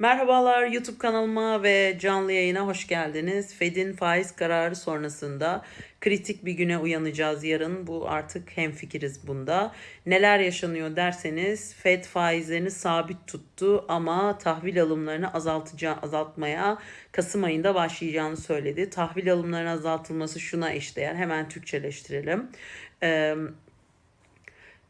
Merhabalar YouTube kanalıma ve canlı yayına hoş geldiniz. Fed'in faiz kararı sonrasında kritik bir güne uyanacağız yarın. Bu artık hemfikiriz bunda. Neler yaşanıyor derseniz Fed faizlerini sabit tuttu ama tahvil alımlarını azaltacağı, azaltmaya Kasım ayında başlayacağını söyledi. Tahvil alımlarının azaltılması şuna eşdeğer. Hemen Türkçeleştirelim. Eee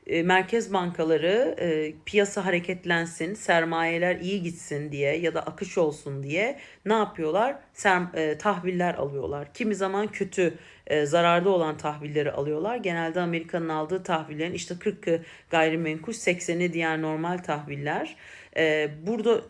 e, merkez bankaları e, piyasa hareketlensin, sermayeler iyi gitsin diye ya da akış olsun diye ne yapıyorlar? Ser, e, tahviller alıyorlar. Kimi zaman kötü, e, zararda olan tahvilleri alıyorlar. Genelde Amerika'nın aldığı tahvillerin işte 40'ı gayrimenkul, 80'i diğer normal tahviller. E, burada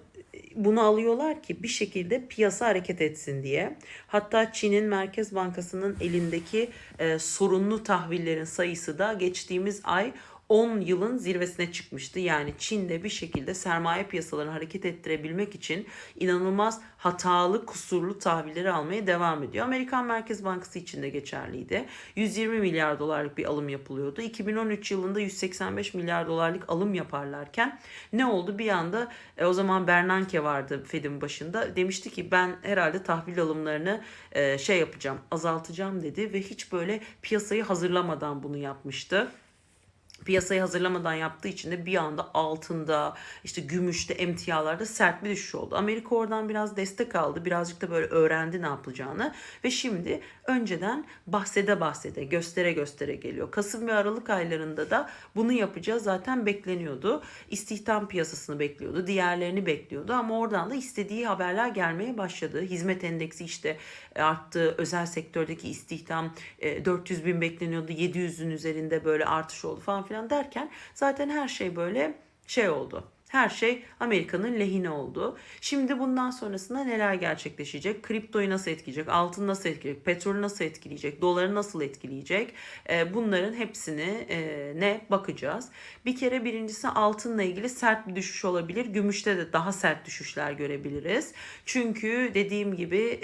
bunu alıyorlar ki bir şekilde piyasa hareket etsin diye. Hatta Çin'in Merkez Bankası'nın elindeki e, sorunlu tahvillerin sayısı da geçtiğimiz ay 10 yılın zirvesine çıkmıştı. Yani Çin'de bir şekilde sermaye piyasalarını hareket ettirebilmek için inanılmaz hatalı, kusurlu tahvilleri almaya devam ediyor. Amerikan Merkez Bankası için de geçerliydi. 120 milyar dolarlık bir alım yapılıyordu. 2013 yılında 185 milyar dolarlık alım yaparlarken ne oldu? Bir anda e, o zaman Bernanke vardı Fed'in başında. Demişti ki ben herhalde tahvil alımlarını e, şey yapacağım, azaltacağım dedi ve hiç böyle piyasayı hazırlamadan bunu yapmıştı piyasayı hazırlamadan yaptığı için de bir anda altında işte gümüşte emtialarda sert bir düşüş oldu. Amerika oradan biraz destek aldı. Birazcık da böyle öğrendi ne yapılacağını ve şimdi önceden bahsede bahsede göstere göstere geliyor. Kasım ve Aralık aylarında da bunu yapacağı zaten bekleniyordu. İstihdam piyasasını bekliyordu. Diğerlerini bekliyordu ama oradan da istediği haberler gelmeye başladı. Hizmet endeksi işte arttı. Özel sektördeki istihdam 400 bin bekleniyordu. 700'ün üzerinde böyle artış oldu falan filan derken zaten her şey böyle şey oldu. Her şey Amerika'nın lehine oldu. Şimdi bundan sonrasında neler gerçekleşecek? Kriptoyu nasıl etkileyecek? Altın nasıl etkileyecek? Petrolü nasıl etkileyecek? Doları nasıl etkileyecek? Bunların hepsini ne bakacağız. Bir kere birincisi altınla ilgili sert bir düşüş olabilir. Gümüşte de daha sert düşüşler görebiliriz. Çünkü dediğim gibi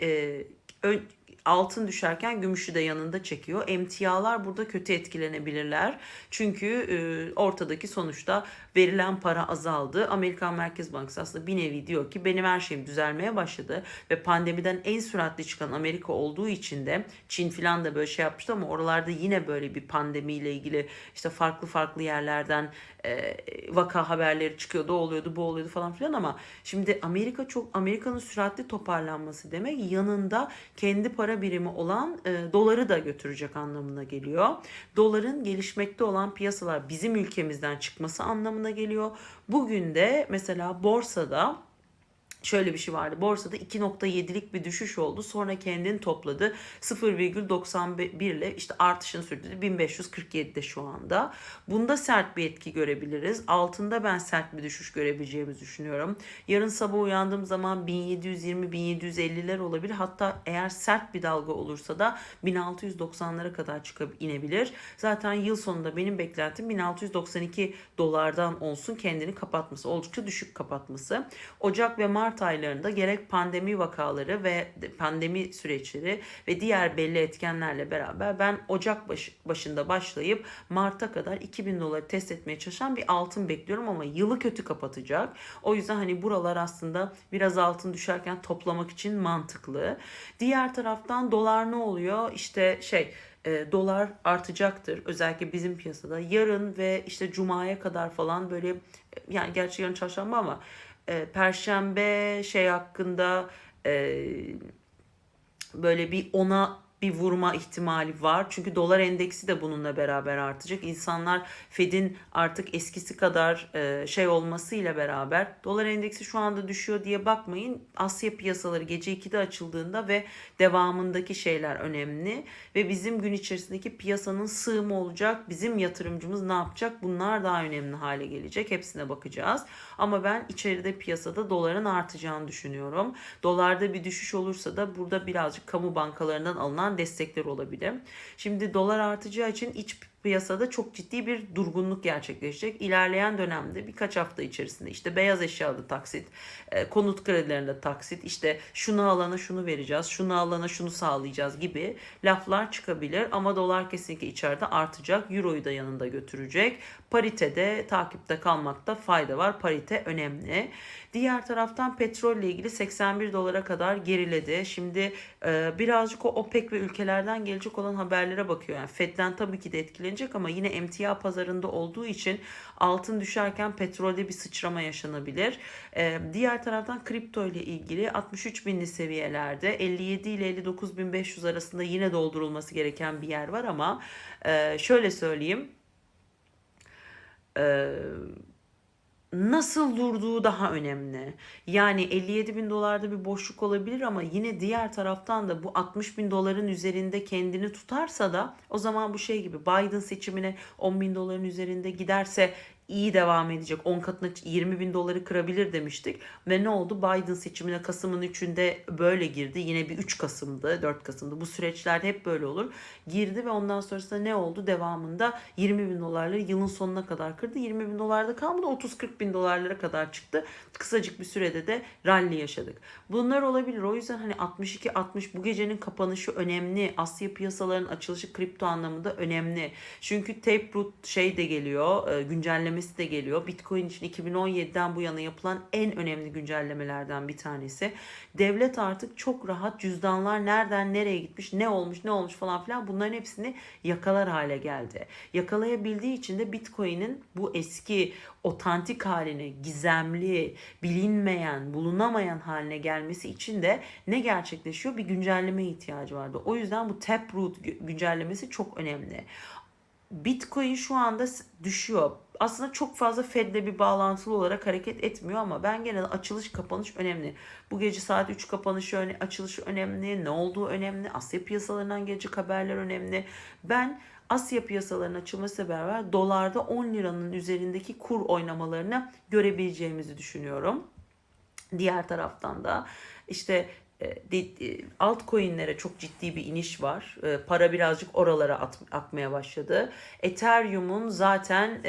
altın düşerken gümüşü de yanında çekiyor. Emtialar burada kötü etkilenebilirler. Çünkü e, ortadaki sonuçta verilen para azaldı. Amerikan Merkez Bankası aslında bir nevi diyor ki benim her şeyim düzelmeye başladı ve pandemiden en süratli çıkan Amerika olduğu için de Çin filan da böyle şey yapmıştı ama oralarda yine böyle bir pandemiyle ilgili işte farklı farklı yerlerden e, vaka haberleri çıkıyordu, o oluyordu, bu oluyordu falan filan ama şimdi Amerika çok Amerika'nın süratli toparlanması demek yanında kendi para birimi olan e, doları da götürecek anlamına geliyor. Doların gelişmekte olan piyasalar bizim ülkemizden çıkması anlamına geliyor. Bugün de mesela borsada şöyle bir şey vardı. Borsada 2.7'lik bir düşüş oldu. Sonra kendini topladı. 0,91 ile işte artışını sürdürdü. 1547'de şu anda. Bunda sert bir etki görebiliriz. Altında ben sert bir düşüş görebileceğimizi düşünüyorum. Yarın sabah uyandığım zaman 1720-1750'ler olabilir. Hatta eğer sert bir dalga olursa da 1690'lara kadar çıkıp inebilir. Zaten yıl sonunda benim beklentim 1692 dolardan olsun kendini kapatması. Oldukça düşük kapatması. Ocak ve Mart Mart aylarında gerek pandemi vakaları ve pandemi süreçleri ve diğer belli etkenlerle beraber ben Ocak baş, başında başlayıp Mart'a kadar 2000 doları test etmeye çalışan bir altın bekliyorum ama yılı kötü kapatacak. O yüzden hani buralar aslında biraz altın düşerken toplamak için mantıklı. Diğer taraftan dolar ne oluyor? İşte şey e, dolar artacaktır. Özellikle bizim piyasada. Yarın ve işte cumaya kadar falan böyle yani gerçi yarın çarşamba ama e, perşembe şey hakkında e, böyle bir ona bir vurma ihtimali var. Çünkü dolar endeksi de bununla beraber artacak. İnsanlar Fed'in artık eskisi kadar e, şey olmasıyla beraber dolar endeksi şu anda düşüyor diye bakmayın. Asya piyasaları gece 2'de açıldığında ve devamındaki şeyler önemli ve bizim gün içerisindeki piyasanın sığımı olacak. Bizim yatırımcımız ne yapacak? Bunlar daha önemli hale gelecek. Hepsine bakacağız. Ama ben içeride piyasada doların artacağını düşünüyorum. Dolarda bir düşüş olursa da burada birazcık kamu bankalarından alınan destekler olabilir. Şimdi dolar artacağı için iç piyasada çok ciddi bir durgunluk gerçekleşecek. İlerleyen dönemde birkaç hafta içerisinde işte beyaz eşyada taksit, e, konut kredilerinde taksit, işte şunu alana şunu vereceğiz, şunu alana şunu sağlayacağız gibi laflar çıkabilir. Ama dolar kesinlikle içeride artacak. Euro'yu da yanında götürecek. Paritede takipte kalmakta fayda var. Parite önemli. Diğer taraftan petrolle ilgili 81 dolara kadar geriledi. Şimdi e, birazcık o OPEC ve ülkelerden gelecek olan haberlere bakıyor. Yani FED'den tabii ki de etkilenecek ama yine emtia pazarında olduğu için altın düşerken petrolde bir sıçrama yaşanabilir. E, diğer taraftan kripto ile ilgili 63 binli seviyelerde 57 ile 59 bin 500 arasında yine doldurulması gereken bir yer var ama e, şöyle söyleyeyim. Eee nasıl durduğu daha önemli. Yani 57 bin dolarda bir boşluk olabilir ama yine diğer taraftan da bu 60 bin doların üzerinde kendini tutarsa da o zaman bu şey gibi Biden seçimine 10 bin doların üzerinde giderse iyi devam edecek. 10 katına 20 bin doları kırabilir demiştik. Ve ne oldu? Biden seçimine Kasım'ın 3'ünde böyle girdi. Yine bir 3 Kasım'dı, 4 Kasım'dı. Bu süreçlerde hep böyle olur. Girdi ve ondan sonrasında ne oldu? Devamında 20 bin dolarları yılın sonuna kadar kırdı. 20 bin dolarda kalmadı. 30-40 bin dolarlara kadar çıktı. Kısacık bir sürede de rally yaşadık. Bunlar olabilir. O yüzden hani 62-60 bu gecenin kapanışı önemli. Asya piyasalarının açılışı kripto anlamında önemli. Çünkü Taproot şey de geliyor. e, Güncelleme güncellemesi de geliyor. Bitcoin için 2017'den bu yana yapılan en önemli güncellemelerden bir tanesi. Devlet artık çok rahat cüzdanlar nereden nereye gitmiş, ne olmuş, ne olmuş falan filan bunların hepsini yakalar hale geldi. Yakalayabildiği için de Bitcoin'in bu eski otantik haline, gizemli, bilinmeyen, bulunamayan haline gelmesi için de ne gerçekleşiyor? Bir güncelleme ihtiyacı vardı. O yüzden bu Taproot güncellemesi çok önemli. Bitcoin şu anda düşüyor. Aslında çok fazla Fed'le bir bağlantılı olarak hareket etmiyor ama ben gene de açılış kapanış önemli. Bu gece saat 3 kapanışı öne, açılışı önemli. Ne olduğu önemli. Asya piyasalarından gelecek haberler önemli. Ben Asya piyasalarının açılması beraber dolarda 10 liranın üzerindeki kur oynamalarını görebileceğimizi düşünüyorum. Diğer taraftan da işte altcoin'lere çok ciddi bir iniş var. E, para birazcık oralara at, akmaya başladı. Ethereum'un zaten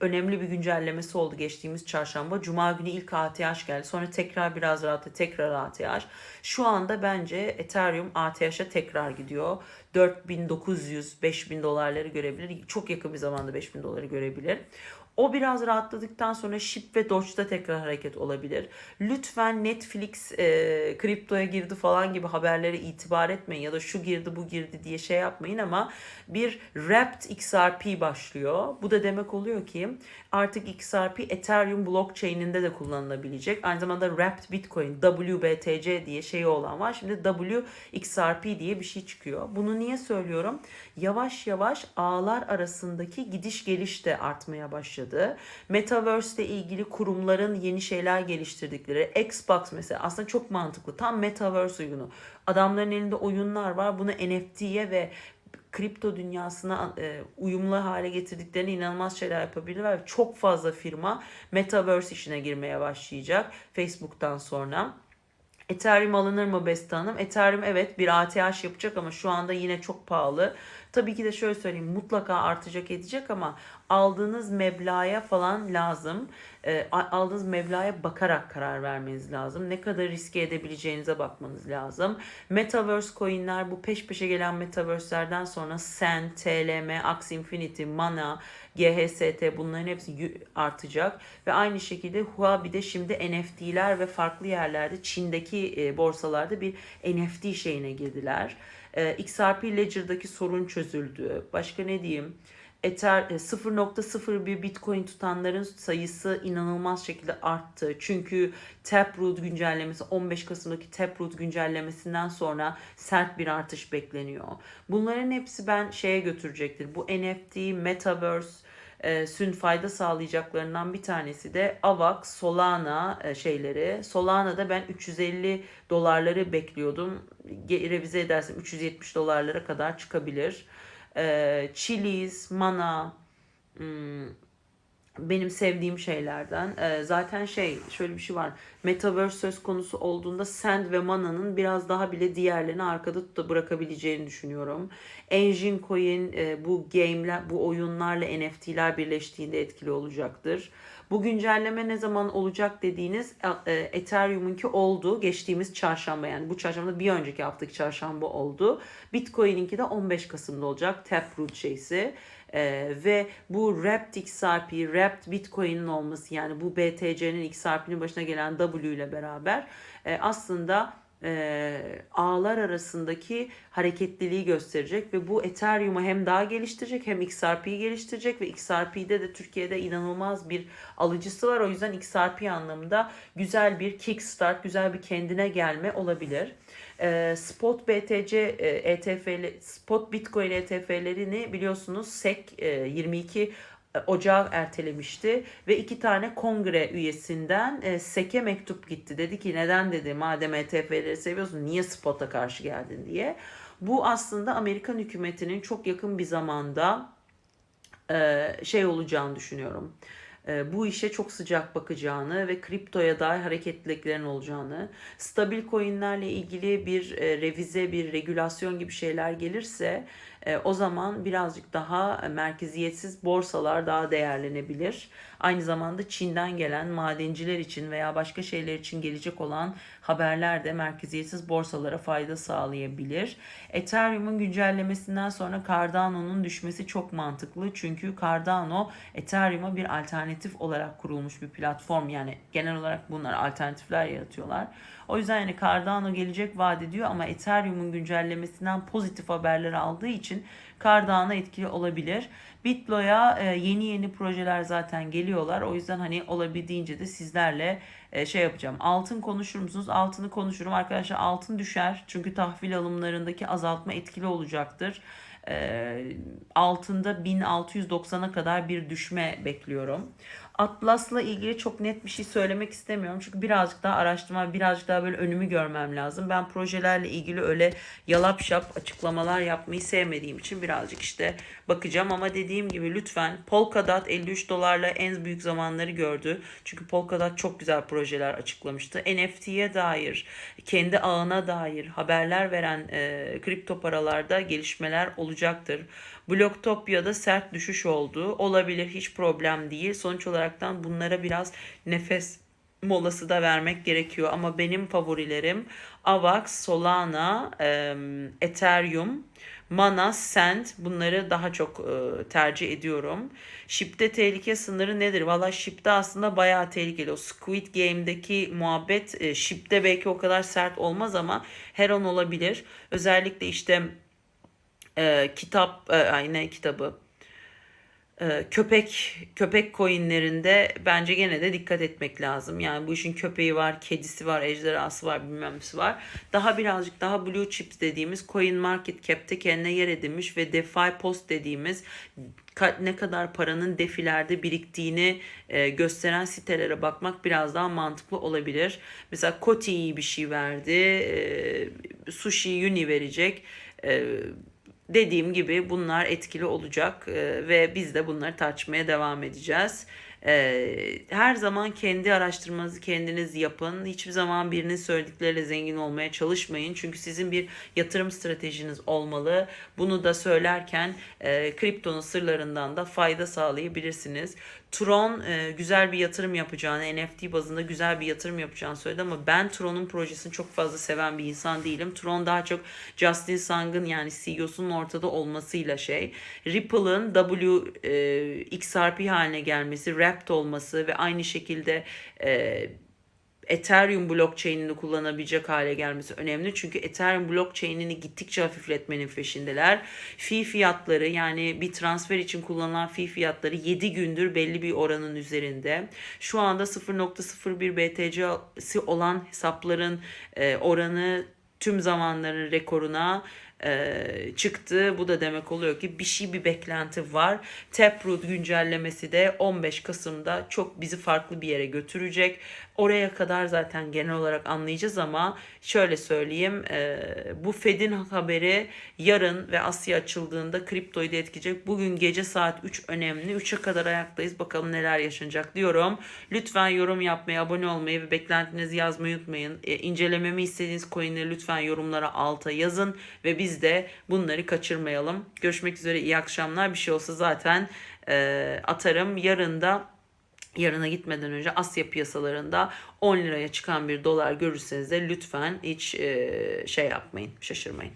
önemli bir güncellemesi oldu geçtiğimiz çarşamba. Cuma günü ilk ATH geldi. Sonra tekrar biraz rahatladı. Tekrar ATH. Şu anda bence Ethereum ATH'a tekrar gidiyor. 4900 5000 dolarları görebilir. Çok yakın bir zamanda 5000 doları görebilir. O biraz rahatladıktan sonra Ship ve Doge'da tekrar hareket olabilir. Lütfen Netflix e, kriptoya girdi falan gibi haberlere itibar etmeyin ya da şu girdi bu girdi diye şey yapmayın ama bir Wrapped XRP başlıyor. Bu da demek oluyor ki artık XRP Ethereum blockchain'inde de kullanılabilecek. Aynı zamanda Wrapped Bitcoin WBTC diye şey olan var. Şimdi WXRP diye bir şey çıkıyor. Bunu niye söylüyorum? Yavaş yavaş ağlar arasındaki gidiş geliş de artmaya başladı. Metaverse ile ilgili kurumların yeni şeyler geliştirdikleri Xbox mesela aslında çok mantıklı. Tam Metaverse uygunu. Adamların elinde oyunlar var. Bunu NFT'ye ve kripto dünyasına e, uyumlu hale getirdiklerine inanılmaz şeyler yapabilirler. Çok fazla firma Metaverse işine girmeye başlayacak Facebook'tan sonra. Ethereum alınır mı Beste Hanım? Ethereum evet bir ATH yapacak ama şu anda yine çok pahalı. Tabii ki de şöyle söyleyeyim mutlaka artacak edecek ama aldığınız meblağa falan lazım. E, aldığınız meblağa bakarak karar vermeniz lazım. Ne kadar riske edebileceğinize bakmanız lazım. Metaverse coinler bu peş peşe gelen metaverse'lerden sonra Sen, TLM, Axie Infinity, Mana, GHST bunların hepsi artacak. Ve aynı şekilde Huobi'de şimdi NFT'ler ve farklı yerlerde Çin'deki e, borsalarda bir NFT şeyine girdiler. E, XRP Ledger'daki sorun çözüldü. Başka ne diyeyim? Ether 0.01 e, Bitcoin tutanların sayısı inanılmaz şekilde arttı. Çünkü Taproot güncellemesi 15 Kasım'daki Taproot güncellemesinden sonra sert bir artış bekleniyor. Bunların hepsi ben şeye götürecektir. Bu NFT, Metaverse, e, sün fayda sağlayacaklarından bir tanesi de AVAX, Solana e, şeyleri. Solana'da ben 350 dolarları bekliyordum. Revize edersem 370 dolarlara kadar çıkabilir. E, Chiliz, Mana, hmm, benim sevdiğim şeylerden. Ee, zaten şey şöyle bir şey var. Metaverse söz konusu olduğunda Sand ve Mana'nın biraz daha bile diğerlerini arkada tutup bırakabileceğini düşünüyorum. Engine Coin e, bu game'ler, bu oyunlarla NFT'ler birleştiğinde etkili olacaktır. Bu güncelleme ne zaman olacak dediğiniz e, Ethereum'unki oldu. Geçtiğimiz çarşamba yani bu çarşamba bir önceki haftaki çarşamba oldu. Bitcoin'inki de 15 Kasım'da olacak. Taproot şeysi. Ee, ve bu Wrapped XRP, Wrapped Bitcoin'in olması yani bu BTC'nin XRP'nin başına gelen W ile beraber e, aslında e, ağlar arasındaki hareketliliği gösterecek ve bu Ethereum'u hem daha geliştirecek hem XRP'yi geliştirecek ve XRP'de de Türkiye'de inanılmaz bir alıcısı var. O yüzden XRP anlamında güzel bir kickstart, güzel bir kendine gelme olabilir. E, spot BTC e, ETF, spot Bitcoin ETF'lerini biliyorsunuz SEC e, 22 Ocağı ertelemişti ve iki tane kongre üyesinden e, SEC'e mektup gitti. Dedi ki neden dedi madem ETF'leri seviyorsun niye spot'a karşı geldin diye. Bu aslında Amerikan hükümetinin çok yakın bir zamanda e, şey olacağını düşünüyorum e, bu işe çok sıcak bakacağını ve kriptoya dair hareketliliklerin olacağını, stabil coinlerle ilgili bir e, revize, bir regülasyon gibi şeyler gelirse e, o zaman birazcık daha merkeziyetsiz borsalar daha değerlenebilir. Aynı zamanda Çin'den gelen madenciler için veya başka şeyler için gelecek olan haberler de merkeziyetsiz borsalara fayda sağlayabilir. Ethereum'un güncellemesinden sonra Cardano'nun düşmesi çok mantıklı. Çünkü Cardano Ethereum'a bir alternatif olarak kurulmuş bir platform. Yani genel olarak bunlar alternatifler yaratıyorlar. O yüzden yani Cardano gelecek vaat ediyor ama Ethereum'un güncellemesinden pozitif haberler aldığı için Cardano etkili olabilir. Bitlo'ya e, yeni yeni projeler zaten geliyorlar. O yüzden hani olabildiğince de sizlerle e, şey yapacağım. Altın konuşur musunuz? Altını konuşurum. Arkadaşlar altın düşer. Çünkü tahvil alımlarındaki azaltma etkili olacaktır. E, altında 1690'a kadar bir düşme bekliyorum. Atlas'la ilgili çok net bir şey söylemek istemiyorum. Çünkü birazcık daha araştırma, birazcık daha böyle önümü görmem lazım. Ben projelerle ilgili öyle yalap şap açıklamalar yapmayı sevmediğim için birazcık işte bakacağım. Ama dediğim gibi lütfen Polkadot 53 dolarla en büyük zamanları gördü. Çünkü Polkadot çok güzel projeler açıklamıştı. NFT'ye dair, kendi ağına dair haberler veren e, kripto paralarda gelişmeler olacaktır. Blocktopya'da sert düşüş oldu. Olabilir hiç problem değil. Sonuç olaraktan bunlara biraz nefes molası da vermek gerekiyor. Ama benim favorilerim Avax, Solana, Ethereum, Mana, Sand bunları daha çok tercih ediyorum. Ship'te tehlike sınırı nedir? Valla Ship'te aslında bayağı tehlikeli. O Squid Game'deki muhabbet Ship'te belki o kadar sert olmaz ama her an olabilir. Özellikle işte e, kitap, e, kitabı? E, köpek köpek coinlerinde bence gene de dikkat etmek lazım. Yani bu işin köpeği var, kedisi var, ejderhası var, bilmem var. Daha birazcık daha blue chips dediğimiz coin market cap'te kendine yer edinmiş ve DeFi post dediğimiz ne kadar paranın defilerde biriktiğini e, gösteren sitelere bakmak biraz daha mantıklı olabilir. Mesela Koti iyi bir şey verdi. E, sushi Uni verecek. Dediğim gibi bunlar etkili olacak e, ve biz de bunları tartışmaya devam edeceğiz. E, her zaman kendi araştırmanızı kendiniz yapın. Hiçbir zaman birinin söyledikleriyle zengin olmaya çalışmayın. Çünkü sizin bir yatırım stratejiniz olmalı. Bunu da söylerken e, kriptonun sırlarından da fayda sağlayabilirsiniz. Tron e, güzel bir yatırım yapacağını, NFT bazında güzel bir yatırım yapacağını söyledi ama ben Tron'un projesini çok fazla seven bir insan değilim. Tron daha çok Justin Sang'ın yani CEO'sunun ortada olmasıyla şey. Ripple'ın W e, XRP haline gelmesi, Wrapped olması ve aynı şekilde e, Ethereum blockchain'ini kullanabilecek hale gelmesi önemli. Çünkü Ethereum blockchain'ini gittikçe hafifletmenin peşindeler. Fee fiyatları yani bir transfer için kullanılan fee fiyatları 7 gündür belli bir oranın üzerinde. Şu anda 0.01 BTC'si olan hesapların e, oranı tüm zamanların rekoruna e, çıktı. Bu da demek oluyor ki bir şey bir beklenti var. Taproot güncellemesi de 15 Kasım'da çok bizi farklı bir yere götürecek. Oraya kadar zaten genel olarak anlayacağız ama şöyle söyleyeyim e, bu Fed'in haberi yarın ve Asya açıldığında kriptoyu da etkileyecek. Bugün gece saat 3 önemli. 3'e kadar ayaktayız. Bakalım neler yaşanacak diyorum. Lütfen yorum yapmayı, abone olmayı ve beklentinizi yazmayı unutmayın. E, incelememi istediğiniz coinleri lütfen yorumlara alta yazın ve biz de bunları kaçırmayalım. Görüşmek üzere iyi akşamlar. Bir şey olsa zaten e, atarım. Yarın da yarına gitmeden önce Asya piyasalarında 10 liraya çıkan bir dolar görürseniz de lütfen hiç e, şey yapmayın, şaşırmayın.